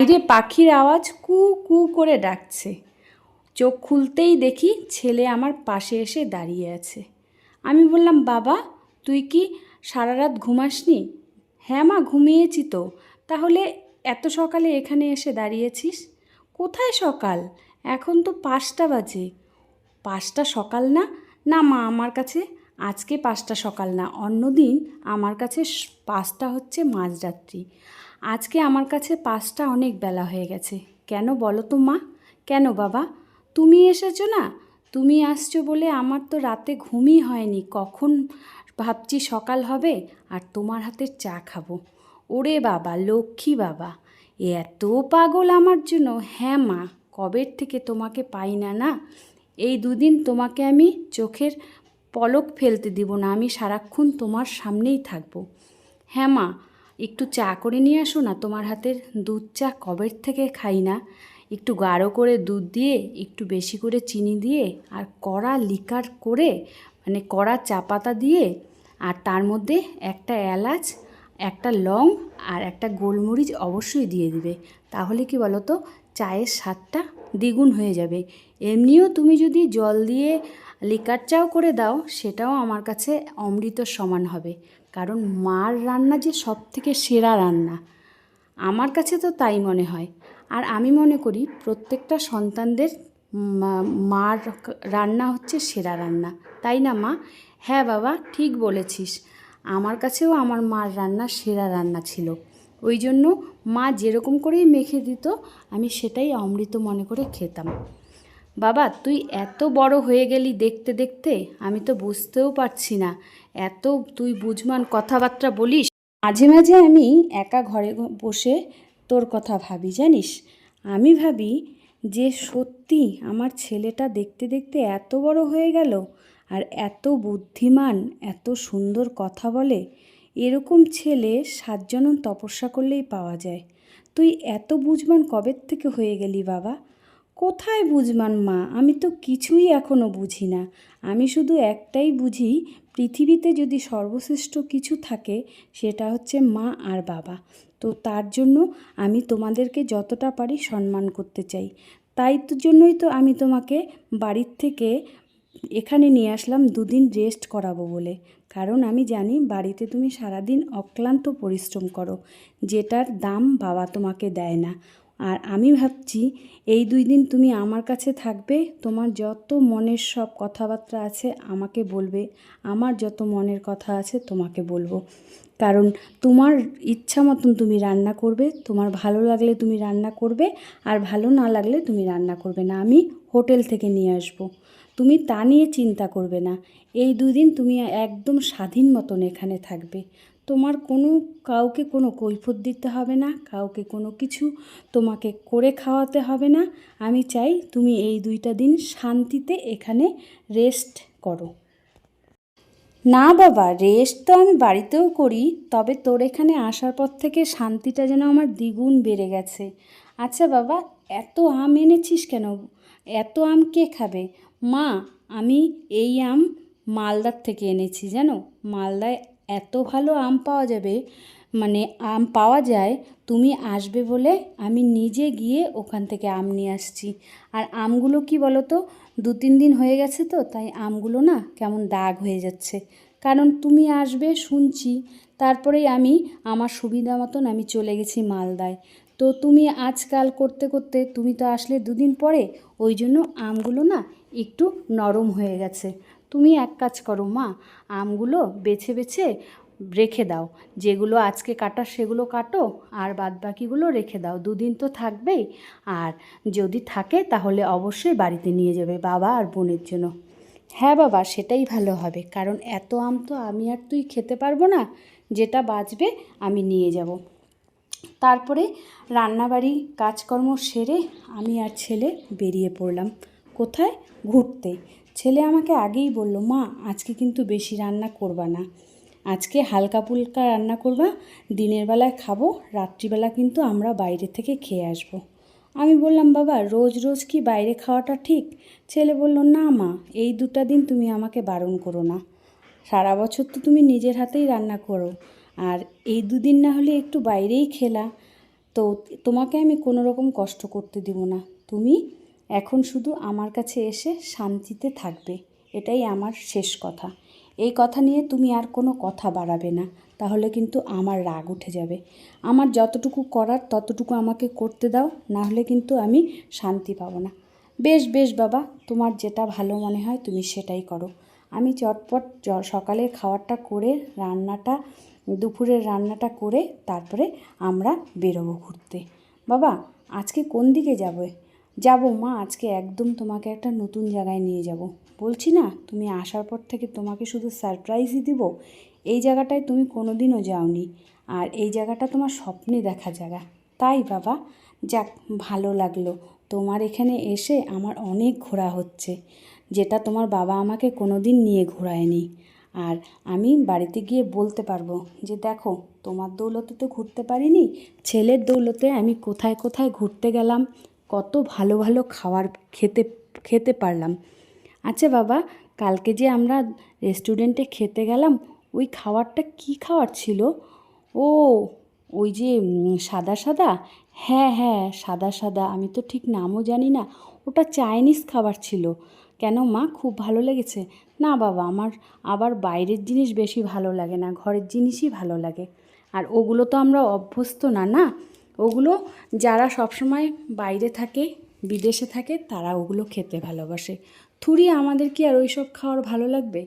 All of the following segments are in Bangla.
বাইরে পাখির আওয়াজ কু কু করে ডাকছে। চোখ খুলতেই দেখি ছেলে আমার পাশে এসে দাঁড়িয়ে আছে। আমি বললাম, বাবা, তুই কি সারা রাত ঘুমাসনি? হ্যাঁ মা, ঘুমিয়েছি তো। তাহলে এত সকালে এখানে এসে দাঁড়িয়েছিস? কোথায় সকাল? এখন তো পাঁচটা বাজে। পাঁচটা সকাল না? না মা, আমার কাছে আজকে পাঁচটা সকাল না। অন্যদিন আমার কাছে পাঁচটা হচ্ছে মাঝরাত্রি। আজকে আমার কাছে পাঁচটা অনেক বেলা হয়ে গেছে। কেন বলো তো মা? কেন বাবা? তুমি এসেছ না? তুমি আসছো বলে আমার তো রাতে ঘুমই হয়নি। কখন ভাবছি সকাল হবে আর তোমার হাতের চা খাব। ওরে বাবা, লক্ষ্মী বাবা এত পাগল আমার জন্য। হ্যাঁ মা, কবের থেকে তোমাকে পাই না না? এই দুদিন তোমাকে আমি চোখের পলক ফেলতে দিব না, আমি সারাক্ষণ তোমার সামনেই থাকব। হ্যাঁ মা একটু চা করে নিয়ে আসো না, তোমার হাতের দুধ চা কবের থেকে খাই না। একটু গাঢ় করে দুধ দিয়ে, একটু বেশি করে চিনি দিয়ে, আর কড়া লিকার করে মানে কড়া চা পাতা দিয়ে, আর তার মধ্যে একটা এলাচ, একটা লং, আর একটা গোলমরিচ অবশ্যই দিয়ে দিবে। তাহলে কি বলো তো চায়ের স্বাদটা দ্বিগুণ হয়ে যাবে। এমনিও তুমি যদি জল দিয়ে লিকার চাও করে দাও, সেটাও আমার কাছে অমৃত সমান হবে। কারণ মার রান্না যে সব থেকে সেরা রান্না। আমার কাছে তো তাই মনে হয়। আর আমি মনে করি প্রত্যেকটা সন্তানদের মার রান্না হচ্ছে সেরা রান্না। তাই না, মা? হ্যাঁ বাবা, ঠিক বলেছিস। আমার কাছেও আমার মার রান্না সেরা রান্না ছিল। ওই জন্য মা যেরকম করেই মেখে দিত, আমি সেটাই অমৃত মনে করে খেতাম। বাবা, তুই এত বড় হয়ে গেলি দেখতে দেখতে, আমি তো বুঝতেও পারছি না। এত তুই বুঝমান কথাবার্তা বলিস। মাঝে মাঝে আমি একা ঘরে বসে তোর কথা ভাবি, জানিস? আমি ভাবি যে সত্যি আমার ছেলেটা দেখতে দেখতে এত বড় হয়ে গেল আর এত বুদ্ধিমান, এত সুন্দর কথা বলে। এরকম ছেলে সাত জনম তপস্যা করলেই পাওয়া যায়। তুই এত বুঝমান কবের থেকে হয়ে গেলি বাবা? কোথায় বুঝমান মা? আমি তো কিছুই এখনও বুঝি না। আমি শুধু একটাই বুঝি, পৃথিবীতে যদি সর্বশ্রেষ্ঠ কিছু থাকে, সেটা হচ্ছে মা আর বাবা। তো তার জন্য আমি তোমাদেরকে যতটা পারি সম্মান করতে চাই। তাই তো জন্যই তো আমি তোমাকে বাড়ির থেকে এখানে নিয়ে আসলাম দুদিন রেস্ট করাবো বলে। কারণ আমি জানি বাড়িতে তুমি সারাদিন অক্লান্ত পরিশ্রম করো। যেটার দাম বাবা তোমাকে দেয় না। আর আমি ভাবছি, এই দুই দিন তুমি আমার কাছে থাকবে, তোমার যত মনের সব কথাবার্তা আছে আমাকে বলবে, আমার যত মনের কথা আছে তোমাকে বলব। কারণ তোমার ইচ্ছা মতন তুমি রান্না করবে, তোমার ভালো লাগলে তুমি রান্না করবে, আর ভালো না লাগলে তুমি রান্না করবে না। আমি হোটেল থেকে নিয়ে আসব। তুমি তা নিয়ে চিন্তা করবে না। এই দুদিন তুমি একদম স্বাধীন মতন এখানে থাকবে। তোমার কোনো, কাউকে কোনো কৈফত দিতে হবে না, কাউকে কোনো কিছু তোমাকে করে খাওয়াতে হবে না। আমি চাই তুমি এই দুইটা দিন শান্তিতে এখানে রেস্ট করো। না বাবা রেস্ট তো আমি বাড়িতেও করি, তবে তোর এখানে আসার পর থেকে শান্তিটা যেন আমার দ্বিগুণ বেড়ে গেছে। আচ্ছা বাবা, এত আম এনেছিস কেন? এত আম কে খাবে? মা, আমি এই আম মালদার থেকে এনেছি, জানো? মালদায় এত ভালো আম পাওয়া যাবে মানে আম পাওয়া যায়, তুমি আসবে বলে আমি নিজে গিয়ে ওখান থেকে আম নিয়ে আসছি। আর আমগুলো কি বলো তো দু তিন দিন হয়ে গেছে তো, তাই আমগুলো না কেমন দাগ হয়ে যাচ্ছে। কারণ তুমি আসবে শুনছি, তারপরেই আমি আমার সুবিধা মতন আমি চলে গেছি মালদায়। তো তুমি আজকাল করতে করতে, তুমি তো আসলে দুদিন পরে, ওই জন্য আমগুলো না একটু নরম হয়ে গেছে। তুমি এক কাজ করো, মা, আমগুলো বেছে বেছে রেখে দাও। যেগুলো আজকে কাটার সেগুলো কাটো, আর বাদ বাকিগুলো রেখে দাও। দুদিন তো থাকবেই, আর যদি থাকে তাহলে অবশ্যই বাড়িতে নিয়ে যাবে বাবা আর বোনের জন্য। হ্যাঁ বাবা, সেটাই ভালো হবে, কারণ এত আম তো আমি আর তুই খেতে পারব না। যেটা বাঁচবে আমি নিয়ে যাব। তারপরে রান্নাবাড়ি কাজকর্ম সেরে আমি আর ছেলে বেরিয়ে পড়লাম। কোথায়? ঘুরতে। ছেলে আমাকে আগেই বলল, মা, আজকে কিন্তু বেশি রান্না করবা না। আজকে হালকা ফুলকা রান্না করবা, দিনের বেলায় খাব, রাত্রিবেলা কিন্তু আমরা বাইরে থেকে খেয়ে আসব। আমি বললাম, বাবা, রোজ রোজ কি বাইরে খাওয়াটা ঠিক? ছেলে বলল, না মা, এই দুটা দিন তুমি আমাকে বারণ করো না। সারা বছর তো তুমি নিজের হাতেই রান্না করো, আর এই দুদিন না হলে একটু বাইরেই খেলা। তো তোমাকে আমি কোনো রকম কষ্ট করতে দিব না। তুমি এখন শুধু আমার কাছে এসে শান্তিতে থাকবে, এটাই আমার শেষ কথা। এই কথা নিয়ে তুমি আর কোনো কথা বাড়াবে না, তাহলে কিন্তু আমার রাগ উঠে যাবে। আমার যতটুকু করার ততটুকু আমাকে করতে দাও, না হলে কিন্তু আমি শান্তি পাবো না। বেশ বেশ বাবা, তোমার যেটা ভালো মনে হয় তুমি সেটাই করো। আমি চটপট সকালের খাবারটা করে রান্নাটা, দুপুরের রান্নাটা করে তারপরে আমরা বেরোবো ঘুরতে। বাবা, আজকে কোন দিকে যাবে? যাব, মা, আজকে একদম তোমাকে একটা নতুন জায়গায় নিয়ে যাব। বলছি না, তুমি আসার পর থেকে তোমাকে শুধু সারপ্রাইজই দিব? এই জায়গাটায় তুমি কোনো দিনও যাওনি। আর এই জায়গাটা তোমার স্বপ্নে দেখা জায়গা। তাই, বাবা, যাক, ভালো লাগল। তোমার এখানে এসে আমার অনেক ঘোরা হচ্ছে, যেটা তোমার বাবা আমাকে কোনো দিন নিয়ে ঘোরায়নি। আর আমি বাড়িতে গিয়ে বলতে পারব যে, দেখো, তোমার দৌলতে তো ঘুরতে পারিনি, ছেলের দৌলতে আমি কোথায় কোথায় ঘুরতে গেলাম কত ভালো ভালো খাবার খেতে খেতে পারলাম। আচ্ছা বাবা, কালকে যে আমরা রেস্টুরেন্টে খেতে গেলাম, ওই খাবারটা কি খাবার ছিল? ও, ওই যে সাদা সাদা? হ্যাঁ হ্যাঁ সাদা সাদা, আমি তো ঠিক নামও জানি না। ওটা চাইনিজ খাবার ছিল। কেন মা, খুব ভালো লেগেছে? না বাবা, আমার আবার বাইরের জিনিস বেশি ভালো লাগে না, ঘরের জিনিসই ভালো লাগে। আর ওগুলো তো আমরা অভ্যস্ত না না? ওগুলো যারা সবসময় বাইরে থাকে, বিদেশে থাকে, তারা ওগুলো খেতে ভালোবাসে। থুরি, আমাদের কি আর ওইসব খাওয়ার ভালো লাগবে?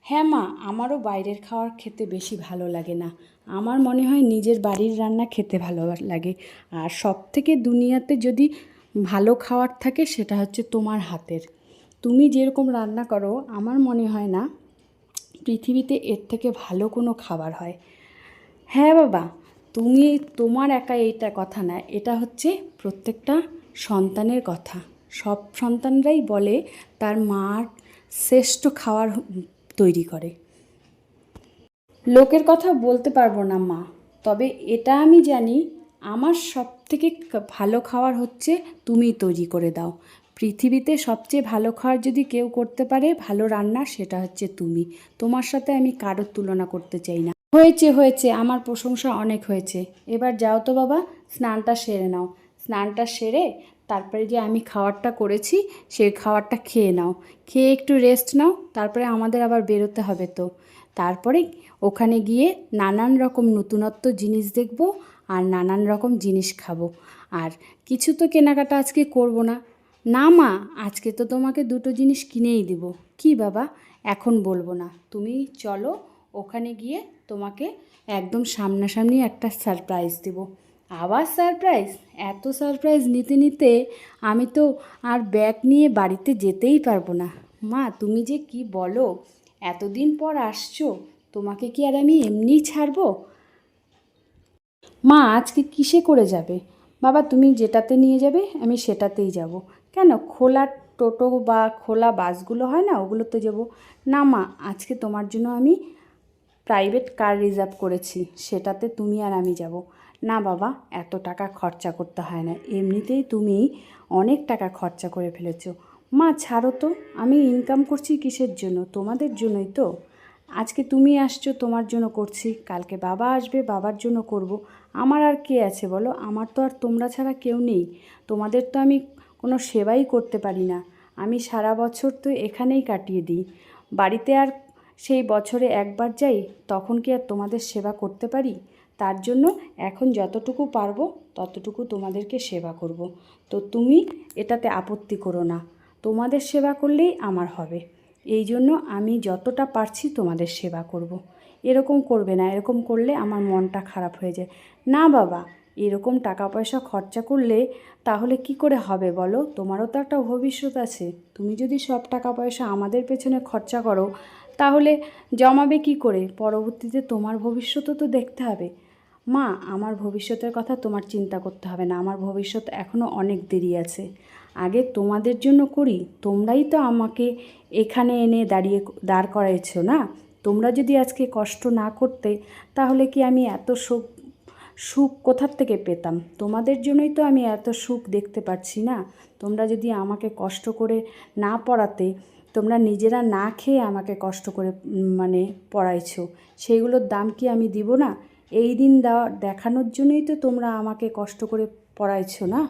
হ্যাঁ মা, আমারও বাইরের খাওয়ার খেতে বেশি ভালো লাগে না। আমার মনে হয় নিজের বাড়ির রান্না খেতে ভালো লাগে। আর সব থেকে দুনিয়াতে যদি ভালো খাওয়ার থাকে, সেটা হচ্ছে তোমার হাতের। তুমি যেরকম রান্না করো, আমার মনে হয় না পৃথিবীতে এর থেকে ভালো কোনো খাবার হয়। হ্যাঁ বাবা তুমি তোমার একা এইটা কথা না, এটা হচ্ছে প্রত্যেকটা সন্তানের কথা। সব সন্তানরাই বলে তার মার শ্রেষ্ঠ খাবার তৈরি করে। লোকের কথা বলতে পারব না মা, তবে এটা আমি জানি আমার সব থেকে ভালো খাবার হচ্ছে তুমি তৈরি করে দাও। পৃথিবীতে সবচেয়ে ভালো খাবার যদি কেউ করতে পারে, ভালো রান্না সেটা হচ্ছে তুমি। তোমার সাথে আমি কারোর তুলনা করতে চাই না। হয়েছে হয়েছে, আমার প্রশংসা অনেক হয়েছে। এবার যাও তো বাবা, স্নানটা সেরে নাও। স্নানটা সেরে তারপরে যে আমি খাবারটা করেছি, সেই খাবারটা খেয়ে নাও। খেয়ে একটু রেস্ট নাও, তারপরে আমাদের আবার বেরোতে হবে তো। তারপরে ওখানে গিয়ে নানান রকম নতুনত্ব জিনিস দেখব আর নানান রকম জিনিস খাব। আর কিছু তো কেনাকাটা আজকে করব না। না মা, আজকে তো তোমাকে দুটো জিনিস কিনেই দেব। কি বাবা? এখন বলব না। তুমি চলো ওখানে গিয়ে তোমাকে একদম সামনাসামনি একটা সারপ্রাইজ দেব। আবার সারপ্রাইজ এত সারপ্রাইজ নিতে নিতে আমি তো আর ব্যাগ নিয়ে বাড়িতে যেতেই পারব না। মা, তুমি যে কি বলো? এতদিন পর আসছো, তোমাকে কি আর আমি এমনিই ছাড়বো? মা, আজকে কিসে করে যাবে? বাবা, তুমি যেটাতে নিয়ে যাবে, আমি সেটাতেই যাব। কেন? খোলা টোটো বা খোলা বাসগুলো হয় না, ওগুলোতে যাব। না মা, আজকে তোমার জন্য আমি প্রাইভেট কার রিজার্ভ করেছি, সেটাতে তুমি আর আমি যাব। না বাবা, এত টাকা খরচা করতে হয় না। এমনিতেই তুমি অনেক টাকা খরচা করে ফেলেছো। মা, ছাড়ো তো। আমি ইনকাম করছি কিসের জন্য? তোমাদের জন্যই তো। আজকে তুমি আসছো, তোমার জন্য করছি। কালকে বাবা আসবে, বাবার জন্য করব। আমার আর কে আছে বলো? আমার তো আর তোমরা ছাড়া কেউ নেই। তোমাদের তো আমি কোনো সেবাই করতে পারি না। আমি সারা বছর তো এখানেই কাটিয়ে দিই। বাড়িতে আর সেই বছরে একবার যাই, তখন কি আর তোমাদের সেবা করতে পারি? তার জন্য এখন যতটুকু পারব, ততটুকু তোমাদেরকে সেবা করব। তো তুমি এটাতে আপত্তি করো না। তোমাদের সেবা করলেই আমার হবে। এই জন্য আমি যতটা পারছি তোমাদের সেবা করব। এরকম করবে না, এরকম করলে আমার মনটা খারাপ হয়ে যায়। না বাবা, এরকম টাকা পয়সা খরচা করলে তাহলে কি করে হবে বলো? তোমারও তো একটা ভবিষ্যৎ আছে। তুমি যদি সব টাকা পয়সা আমাদের পেছনে খরচা করো তাহলে জমাবে কি করে? পরবর্তীতে তোমার ভবিষ্যৎও তো দেখতে হবে। মা, আমার ভবিষ্যতের কথা তোমার চিন্তা করতে হবে না। আমার ভবিষ্যৎ এখনও অনেক দেরি আছে। আগে তোমাদের জন্য করি। তোমরাই তো আমাকে এখানে এনে দাঁড়িয়ে দাঁড় করাইছো না? তোমরা যদি আজকে কষ্ট না করতে, তাহলে কি আমি এত সুখ সুখ কোথার থেকে পেতাম? তোমাদের জন্যই তো আমি এত সুখ দেখতে পাচ্ছি না। তোমরা যদি আমাকে কষ্ট করে না পড়াতে তোমরা নিজেরা না খেয়ে আমাকে কষ্ট করে মানে পড়াইছো। সেইগুলোর দাম কি আমি দিব না? এই দিন দেওয়া, দেখানোর জন্যই তো তোমরা আমাকে কষ্ট করে পড়াইছো না?